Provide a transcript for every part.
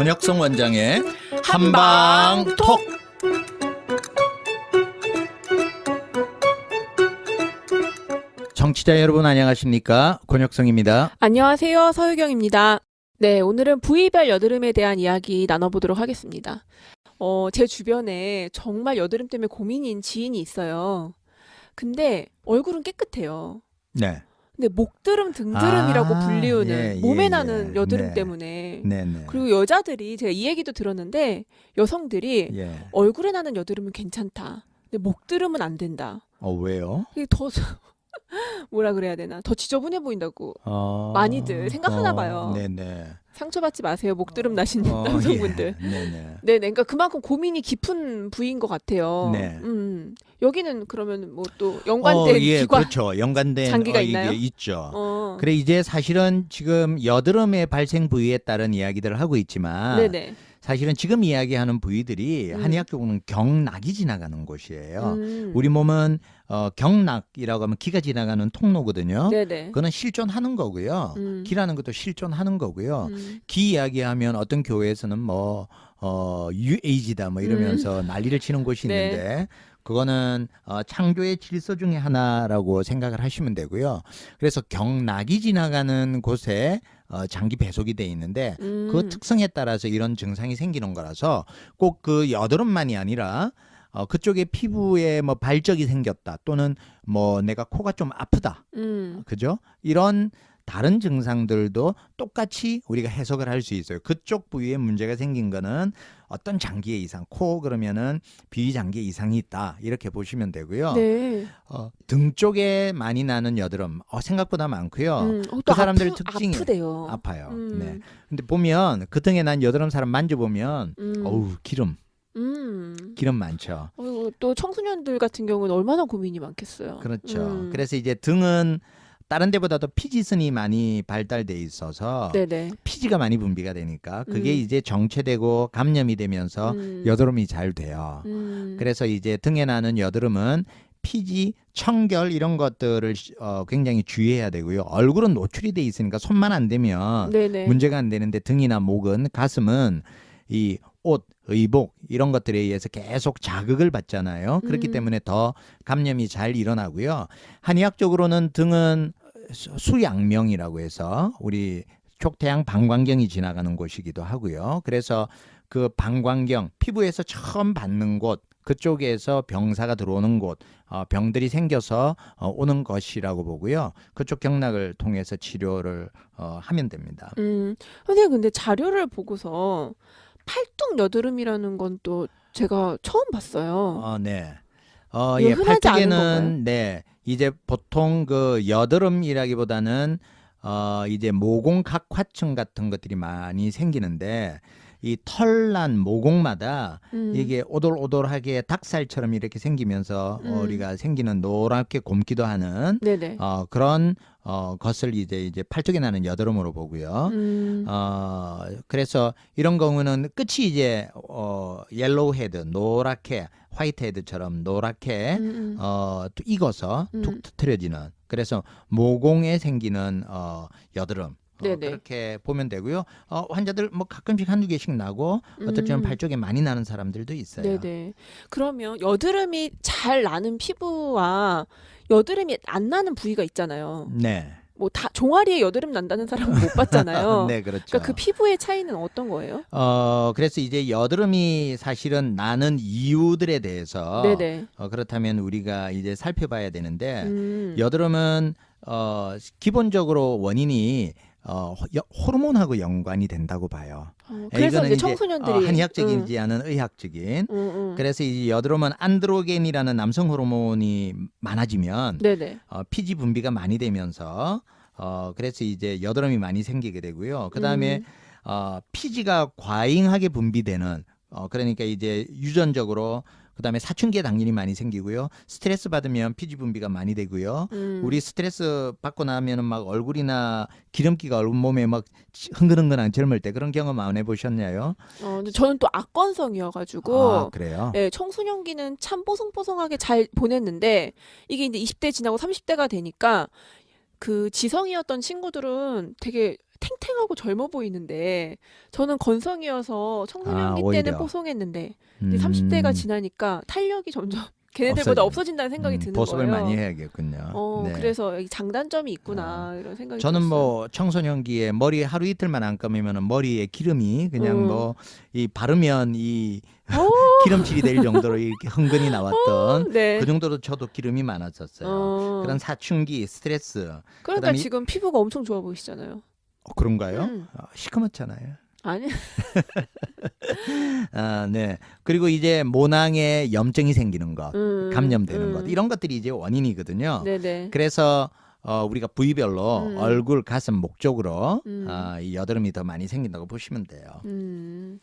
권혁성 원장의 한방 톡. 정치자 여러분 안녕하십니까? 권혁성입니다. 안녕하세요. 서유경입니다. 네, 오늘은 부위별 여드름에 대한 이야기 나눠보도록 하겠습니다. 어, 제 주변에 정말 여드름 때문에 고민인 지인이 있어요. 근데 얼굴은 깨끗해요. 네. 근데 목드름, 등드름이라고 아, 불리우는 예, 예, 몸에 예. 나는 여드름 네. 때문에 네, 네. 그리고 여자들이 제가 이 얘기도 들었는데 여성들이 예. 얼굴에 나는 여드름은 괜찮다. 근데 목드름은 안 된다. 어, 왜요? 이게 더 뭐라 그래야 되나? 더 지저분해 보인다고. 어, 많이들 생각하나 봐요. 네, 네. 상처받지 마세요. 목드름 나신 어, 남성분들. 예. 네, 네. 네, 네, 그러니까 그만큼 고민이 깊은 부위인 것 같아요. 네. 음, 여기는 그러면 뭐 또 연관된 어, 예, 기관. 그렇죠. 연관된 장기가 어, 있나요? 있죠. 어, 그래 이제 사실은 지금 여드름의 발생 부위에 따른 이야기들을 하고 있지만 네네. 사실은 지금 이야기하는 부위들이 음. 한의학적으로는 경락이 지나가는 곳이에요. 음, 우리 몸은 어, 경락이라고 하면 기가 지나가는 통로거든요. 네네. 그거는 실존하는 거고요. 음, 기라는 것도 실존하는 거고요. 음, 기 이야기하면 어떤 교회에서는 뭐 어, UAG다 뭐 이러면서 난리를 치는 곳이 음. 네. 있는데 그거는 어, 창조의 질서 중에 하나라고 생각을 하시면 되고요. 그래서 경락이 지나가는 곳에 어, 장기 배속이 돼 있는데 음, 그 특성에 따라서 이런 증상이 생기는 거라서 꼭 그 여드름만이 아니라 어, 그쪽에 피부에 뭐 발적이 생겼다 또는 뭐 내가 코가 좀 아프다. 음, 그죠? 이런 다른 증상들도 똑같이 우리가 해석을 할 수 있어요. 그쪽 부위에 문제가 생긴 거는 어떤 장기의 이상, 코 그러면은 비장기의 이상이 있다 이렇게 보시면 되고요. 네. 어, 등 쪽에 많이 나는 여드름 어, 생각보다 많고요. 음, 어, 그또 사람들의 아프, 특징이 아프대요. 아파요. 음, 네. 근데 보면 그 등에 난 여드름 사람 만져보면 음, 어우 기름, 음. 기름 많죠. 어, 또 청소년들 같은 경우는 얼마나 고민이 많겠어요. 그렇죠. 음, 그래서 이제 등은 다른 데보다도 피지선이 많이 발달돼 있어서 네네. 피지가 많이 분비가 되니까 그게 음. 이제 정체되고 감염이 되면서 음, 여드름이 잘 돼요. 음, 그래서 이제 등에 나는 여드름은 피지, 청결 이런 것들을 어, 굉장히 주의해야 되고요. 얼굴은 노출이 돼 있으니까 손만 안 대면 네네. 문제가 안 되는데 등이나 목은 가슴은 이 옷, 의복 이런 것들에 의해서 계속 자극을 받잖아요. 그렇기 음. 때문에 더 감염이 잘 일어나고요. 한의학적으로는 등은 수- 수양명이라고 해서 우리 촉태양 방광경이 지나가는 곳이기도 하고요. 그래서 그 방광경 피부에서 처음 받는 곳 그쪽에서 병사가 들어오는 곳 어, 병들이 생겨서 어, 오는 것이라고 보고요. 그쪽 경락을 통해서 치료를 어, 하면 됩니다. 음, 선생님 근데 자료를 보고서 팔뚝 여드름이라는 건 또 제가 처음 봤어요. 어, 네. 어, 이거 예, 흔하지 않은 팔뚝에는 네. 이제 보통 그 여드름이라기보다는 어, 이제 모공 각화층 같은 것들이 많이 생기는데 이 털난 모공마다 음, 이게 오돌오돌하게 닭살처럼 이렇게 생기면서 음. 어, 우리가 생기는 노랗게 곰기도 하는 네네. 어, 그런 어, 것을 이제 이제 팔뚝에 나는 여드름으로 보고요. 음, 어, 그래서 이런 경우는 끝이 이제 어, 옐로우 헤드, 노랗게 화이트 헤드처럼 노랗게 음, 음. 어, 또 익어서 음. 툭 터트려지는 그래서 모공에 생기는 어, 여드름 어. 그렇게 보면 되고요. 어, 환자들 뭐 가끔씩 한두 개씩 나고 어떨 때는 음. 팔 쪽에 많이 나는 사람들도 있어요. 네네. 그러면 여드름이 잘 나는 피부와 여드름이 안 나는 부위가 있잖아요. 네. 뭐 다 종아리에 여드름 난다는 사람은 못 봤잖아요. 네, 그렇죠. 그러니까 그 피부의 차이는 어떤 거예요? 어, 그래서 이제 여드름이 사실은 나는 이유들에 대해서 네네. 어, 그렇다면 우리가 이제 살펴봐야 되는데 음. 여드름은 어, 기본적으로 원인이 어, 여- 호르몬하고 연관이 된다고 봐요. 어, 그래서 이거는 이제 청소년들이 어, 한의학적이지 않은 의학적인. 음, 음, 음. 그래서 이 여드름은 안드로겐이라는 남성 호르몬이 많아지면 네네. 어, 피지 분비가 많이 되면서 어, 그래서 이제 여드름이 많이 생기게 되고요. 그 다음에 음. 어, 피지가 과잉하게 분비되는 어, 그러니까 이제 유전적으로 그다음에 사춘기에 당연히 많이 생기고요. 스트레스 받으면 피지 분비가 많이 되고요. 음. 우리 스트레스 받고 나면은 막 얼굴이나 기름기가 얼굴 몸에 막 흥근흥근한 젊을 때 그런 경험 안 해보셨나요? 어, 근데 저는 또 악건성이어가지고 아 그래요? 네, 청소년기는 참 뽀송뽀송하게 잘 보냈는데 이게 이제 20대 지나고 30대가 되니까 그 지성이었던 친구들은 되게 탱탱하고 젊어 보이는데 저는 건성이어서 청소년기 아, 때는 오히려. 뽀송했는데 음, 이제 30대가 지나니까 탄력이 점점 걔네들보다 없어지는. 없어진다는 생각이 음, 드는 보습을 거예요. 많이 해야겠군요. 어, 네. 그래서 이 장단점이 있구나 이런 생각이 저는 들었어요. 뭐 청소년기에 머리 하루 이틀만 안 감으면 머리에 기름이 그냥 음. 뭐 이 바르면 이 어, 기름칠이 될 정도로 이렇게 흥건히 나왔던 네. 그 정도로 저도 기름이 많았었어요. 어, 그런 사춘기 스트레스 그러니까 그다음에- 지금 피부가 엄청 좋아 보이시잖아요. 어, 그런가요? 음. 어, 시커멓잖아요. 아니, 아, 네. 그리고 이제 모낭에 염증이 생기는 것, 음, 감염되는 음. 것 이런 것들이 이제 원인이거든요. 네네. 그래서 어, 우리가 부위별로 음. 얼굴, 가슴, 목 쪽으로 음. 아, 이 여드름이 더 많이 생긴다고 보시면 돼요. 음,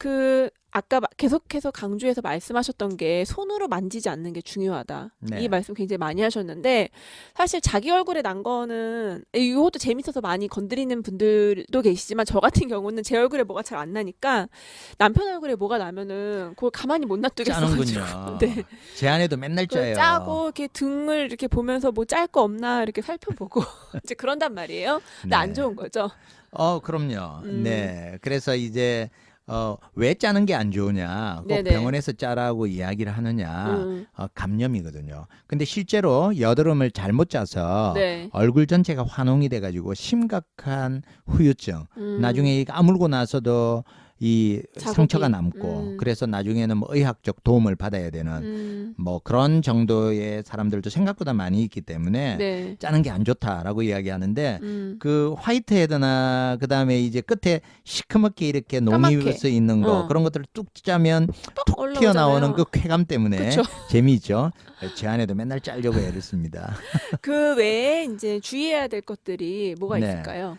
그 아까 마- 계속해서 강조해서 말씀하셨던 게 손으로 만지지 않는 게 중요하다. 네. 이 말씀 굉장히 많이 하셨는데 사실 자기 얼굴에 난 거는 이것도 재밌어서 많이 건드리는 분들도 계시지만 저 같은 경우는 제 얼굴에 뭐가 잘 안 나니까 남편 얼굴에 뭐가 나면은 그걸 가만히 못 놔두겠어가지고. 네. 제 안에도 맨날 짜요. 짜고 이렇게 등을 이렇게 보면서 뭐 짤 거 없나 이렇게 살펴보고 이제 그런단 말이에요. 근데 안 네. 좋은 거죠. 어, 그럼요. 음. 네. 그래서 이제 어, 왜 짜는 게 안 좋으냐? 꼭 네네. 병원에서 짜라고 이야기를 하느냐? 음, 어, 감염이거든요. 근데 실제로 여드름을 잘못 짜서 네. 얼굴 전체가 환웅이 돼가지고 심각한 후유증. 음, 나중에 이거 아물고 나서도 이 자국이. 상처가 남고 음. 그래서 나중에는 뭐 의학적 도움을 받아야 되는 음, 뭐 그런 정도의 사람들도 생각보다 많이 있기 때문에 네. 짜는 게 안 좋다라고 이야기하는데 음. 그 화이트 헤드나 그다음에 이제 끝에 시커멓게 이렇게. 노미스 있는 거 어. 그런 것들을 뚝 짜면 툭 올라오잖아요. 튀어나오는 그 쾌감 때문에 그쵸. 재미있죠. 제 안에도 맨날 짜려고 애를 씁니다. 그 외에 이제 주의해야 될 것들이 뭐가 네. 있을까요?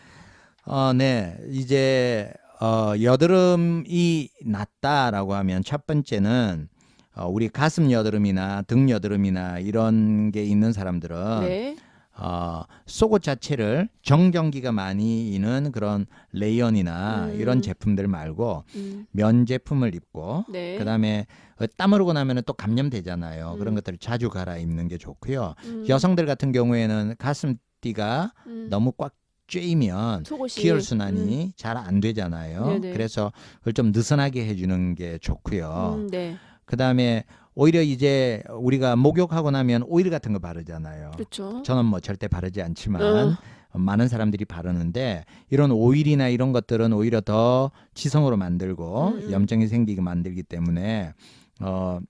어, 네. 이제 어, 여드름이 났다라고 하면 첫 번째는 어, 우리 가슴 여드름이나 등 여드름이나 이런 게 있는 사람들은 네. 어, 속옷 자체를 정전기가 많이 있는 그런 레이언이나 음. 이런 제품들 말고 음, 면 제품을 입고 네. 그다음에 어, 땀 흐르고 나면은 또 감염되잖아요. 음. 그런 것들을 자주 갈아입는 게 좋고요. 음, 여성들 같은 경우에는 가슴 띠가 음, 너무 꽉 쬐이면 속옷이 기혈 음, 순환이 잘안 되잖아요. 네네. 그래서 그걸 좀 느슨하게 해주는 게 좋고요. 음, 네. 그다음에 오히려 이제 우리가 목욕하고 나면 오일 같은 거 바르잖아요. 그렇죠. 저는 뭐 절대 바르지 않지만 어. 많은 사람들이 바르는데 이런 오일이나 이런 것들은 오히려 더 지성으로 만들고 음, 음. 염증이 생기게 만들기 때문에 어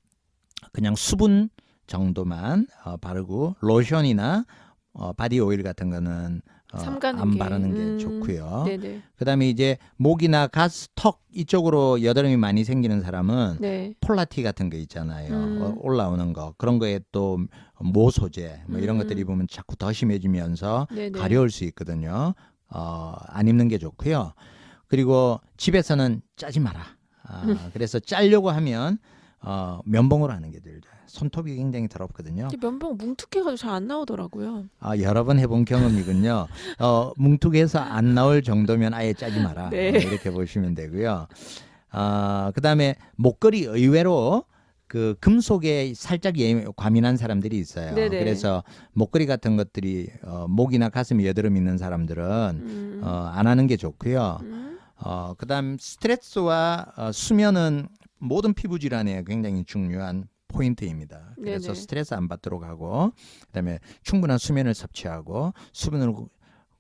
그냥 수분 정도만 어, 바르고 로션이나 어, 바디 오일 같은 거는 어, 안 게. 바르는 게 음, 좋고요. 네네. 그다음에 이제 목이나 가스, 턱 이쪽으로 여드름이 많이 생기는 사람은 네. 폴라티 같은 거 있잖아요. 음. 어, 올라오는 거 그런 거에 또 모소재 뭐 이런 음. 것들 입으면 자꾸 더 심해지면서 네네. 가려울 수 있거든요. 어, 안 입는 게 좋고요. 그리고 집에서는 짜지 마라. 아, 음. 그래서 짜려고 하면 어, 면봉으로 하는 게 좋아요. 손톱이 굉장히 더럽거든요. 면봉 뭉툭해가지고 잘 안 나오더라고요. 아, 여러 번 해본 경험이군요. 어, 뭉툭해서 안 나올 정도면 아예 짜지 마라. 네. 어, 이렇게 보시면 되고요. 아, 그다음에 목걸이 의외로 그 금속에 살짝 예, 과민한 사람들이 있어요. 네네. 그래서 목걸이 같은 것들이 어, 목이나 가슴에 여드름 있는 사람들은 음, 어, 안 하는 게 좋고요. 음, 어, 그다음 스트레스와 어, 수면은 모든 피부 질환에 굉장히 중요한 포인트입니다. 그래서 네네. 스트레스 안 받도록 하고 그다음에 충분한 수면을 섭취하고 수분을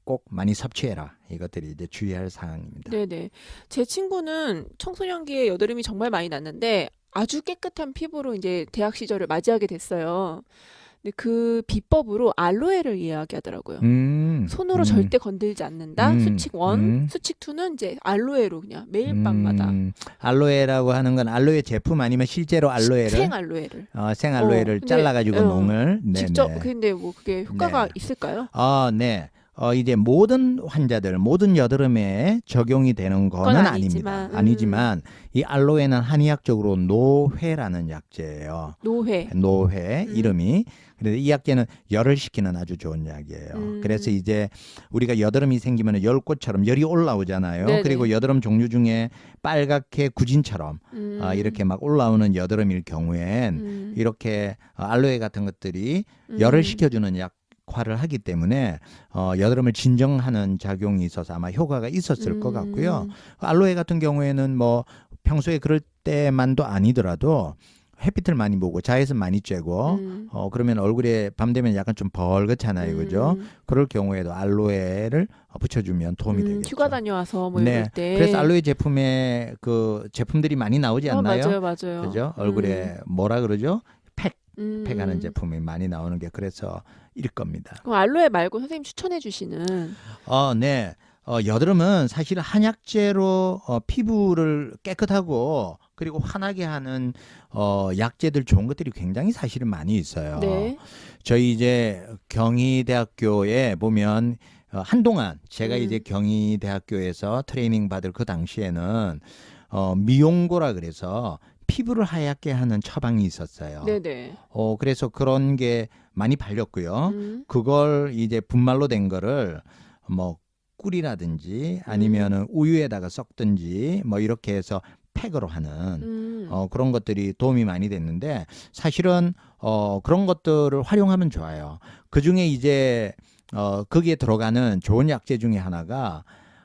꼭 많이 섭취해라. 이것들이 이제 주의할 사항입니다. 네네. 제 친구는 청소년기에 여드름이 정말 많이 났는데 아주 깨끗한 피부로 이제 대학 시절을 맞이하게 됐어요. 근데 그 비법으로 알로에를 이야기하더라고요. 음, 손으로 음, 절대 건들지 않는다. 음, 수칙 원, 음. 수칙 투는 이제 알로에로 그냥 매일 밤마다 음, 알로에라고 하는 건 알로에 제품 아니면 실제로 알로에를 생 알로에를 어, 생 알로에를 어, 근데, 잘라가지고 어, 농을 네네. 직접 근데 뭐 그게 효과가 네. 있을까요? 아, 네. 어, 이제 모든 환자들, 모든 여드름에 적용이 되는 거는 그건 아닙니다. 아니지만, 음. 아니지만 이 알로에는 한의학적으로 노회라는 약재예요. 노회. 노회 음. 이름이. 그래서 이 약재는 열을 식히는 아주 좋은 약이에요. 음. 그래서 이제 우리가 여드름이 생기면 열꽃처럼 열이 올라오잖아요. 네네. 그리고 여드름 종류 중에 빨갛게 구진처럼 음, 아, 이렇게 막 올라오는 여드름일 경우엔 음, 이렇게 어, 알로에 같은 것들이 음, 열을 식혀주는 약 역할을 하기 때문에 어, 여드름을 진정하는 작용이 있어서 아마 효과가 있었을 것 같고요. 음. 알로에 같은 경우에는 뭐 평소에 그럴 때만도 아니더라도 햇빛을 많이 보고 자외선 많이 쬐고 음. 어 그러면 얼굴에 밤 되면 약간 좀 벌겋잖아요, 그죠? 음. 그럴 경우에도 알로에를 어, 붙여주면 도움이 음, 되겠죠. 휴가 다녀와서 뭐 네. 이럴 때. 그래서 알로에 제품에 그 제품들이 많이 나오지 어, 않나요? 맞아요, 맞아요. 그죠? 얼굴에 뭐라 그러죠? 팩, 음. 팩하는 제품이 많이 나오는 게 그래서 일 겁니다. 그럼 알로에 말고 선생님 추천해 주시는 어, 네. 어, 여드름은 사실 한약재로 어, 피부를 깨끗하고 그리고 환하게 하는 어, 약재들 좋은 것들이 굉장히 사실은 많이 있어요. 네. 저희 이제 경희대학교에 보면 어, 한동안 제가 음. 이제 경희대학교에서 트레이닝 받을 그 당시에는 어, 미용고라 그래서 피부를 하얗게 하는 처방이 있었어요. 네, 네. 어, 그래서 그런 게 많이 팔렸고요. 음. 그걸 이제 분말로 된 거를 뭐 꿀이라든지 음. 아니면은 우유에다가 섞든지 뭐 이렇게 해서 팩으로 하는 음. 어 그런 것들이 도움이 많이 됐는데 사실은 어 그런 것들을 활용하면 좋아요. 그 중에 이제 어 거기에 들어가는 좋은 약재 중에 하나가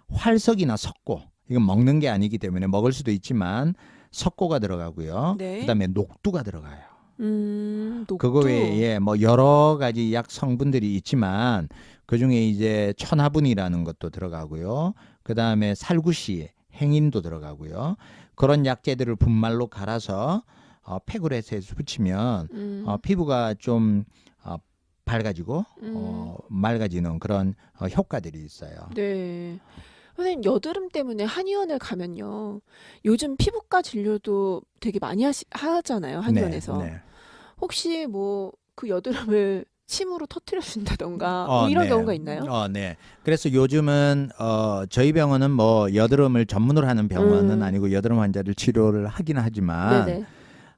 활석이나 석고 이건 먹는 게 아니기 때문에 먹을 수도 있지만 석고가 들어가고요. 네. 그다음에 녹두가 들어가요. 음, 녹두. 그거 외에 뭐 여러 가지 약 성분들이 있지만 그 중에 이제 천화분이라는 것도 들어가고요. 그 다음에 살구씨, 행인도 들어가고요. 그런 약재들을 분말로 갈아서 어, 해서 붙이면 음. 어, 피부가 좀 어, 밝아지고 음. 어, 맑아지는 그런 어, 효과들이 있어요. 네. 선생님 여드름 때문에 한의원을 가면요. 요즘 피부과 진료도 되게 많이 하시, 하잖아요. 한의원에서. 네, 네. 혹시 뭐 그 여드름을 침으로 터트려 준다던가 어, 뭐 이런 네. 경우가 있나요? 어, 네. 그래서 요즘은 어 저희 병원은 뭐 여드름을 전문으로 하는 병원은 음. 아니고 여드름 환자를 치료를 하긴 하지만 네네.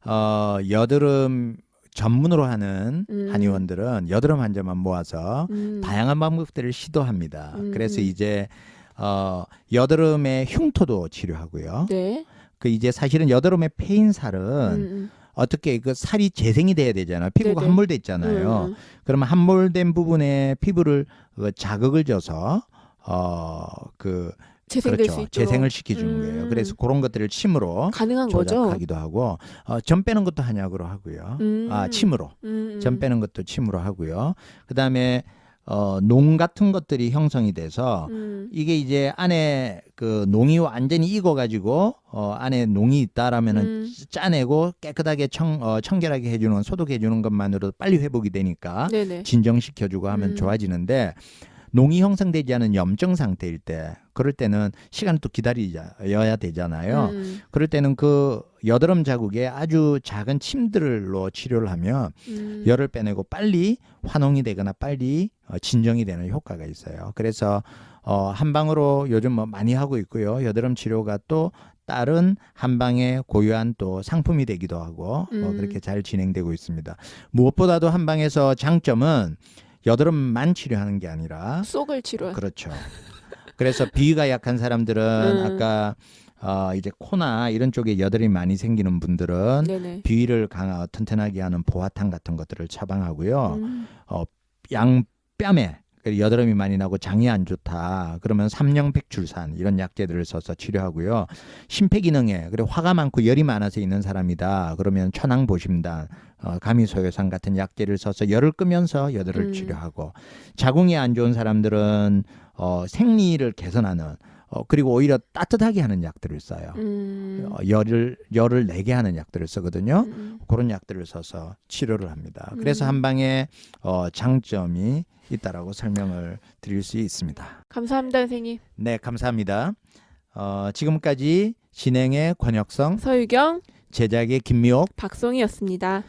어 여드름 전문으로 하는 음. 한의원들은 여드름 환자만 모아서 음. 다양한 방법들을 시도합니다. 음, 그래서 음. 이제 어 여드름의 흉터도 치료하고요. 네. 그 이제 사실은 여드름의 폐인살은 음, 어떻게 그 살이 재생이 돼야 되잖아요. 피부가 네네. 함몰돼 음. 있잖아요. 음. 그러면 함몰된 부분에 피부를 어, 자극을 줘서 어그 그렇죠 재생을 시켜주는 음. 거예요. 그래서 그런 것들을 침으로 가능한 거죠. 조작하기도 하고 어, 점 빼는 것도 한약으로 하고요. 음. 아 침으로 음, 점 음. 빼는 것도 침으로 하고요. 그 다음에 어, 농 같은 것들이 형성이 돼서 음. 이게 이제 안에 그 농이 완전히 익어가지고 어, 안에 농이 있다라면은 음. 짜내고 깨끗하게 청, 어, 청결하게 해주는 소독해주는 것만으로도 빨리 회복이 되니까 네네. 진정시켜주고 하면 음. 좋아지는데 농이 형성되지 않은 염증 상태일 때 그럴 때는 시간을 또 기다려야 되잖아요. 음, 그럴 때는 그 여드름 자국에 아주 작은 침들로 치료를 하면 음. 열을 빼내고 빨리 환원이 되거나 빨리 어, 진정이 되는 효과가 있어요. 그래서 어, 한방으로 요즘 뭐 많이 하고 있고요. 여드름 치료가 또 다른 한방의 고유한 또 상품이 되기도 하고 어, 음. 그렇게 잘 진행되고 있습니다. 무엇보다도 한방에서 장점은 여드름만 치료하는 게 아니라 속을 치료. 그렇죠. 그래서 비위가 약한 사람들은 음. 아까 어, 이제 코나 이런 쪽에 여드름이 많이 생기는 분들은 네네. 비위를 강하 튼튼하게 하는 보화탕 같은 것들을 처방하고요. 음. 양 뺨에 그 여드름이 많이 나고 장이 안 좋다. 그러면 삼령백출산 이런 약재들을 써서 치료하고요. 심폐기능에 그리고 화가 많고 열이 많아서 있는 사람이다. 그러면 천황 보심단, 어, 가미소요산 같은 약재를 써서 열을 끄면서 여드를 음. 치료하고 자궁이 안 좋은 사람들은 어, 생리를 개선하는 어, 그리고 오히려 따뜻하게 하는 약들을 써요. 음. 어, 열을 열을 내게 하는 약들을 쓰거든요. 음. 그런 약들을 써서 치료를 합니다. 그래서 음. 한 방에 어, 장점이 있다라고 설명을 드릴 수 있습니다. 감사합니다, 선생님. 네, 감사합니다. 어, 지금까지 진행의 권혁성, 서유경, 제작의 김미옥, 박송이었습니다.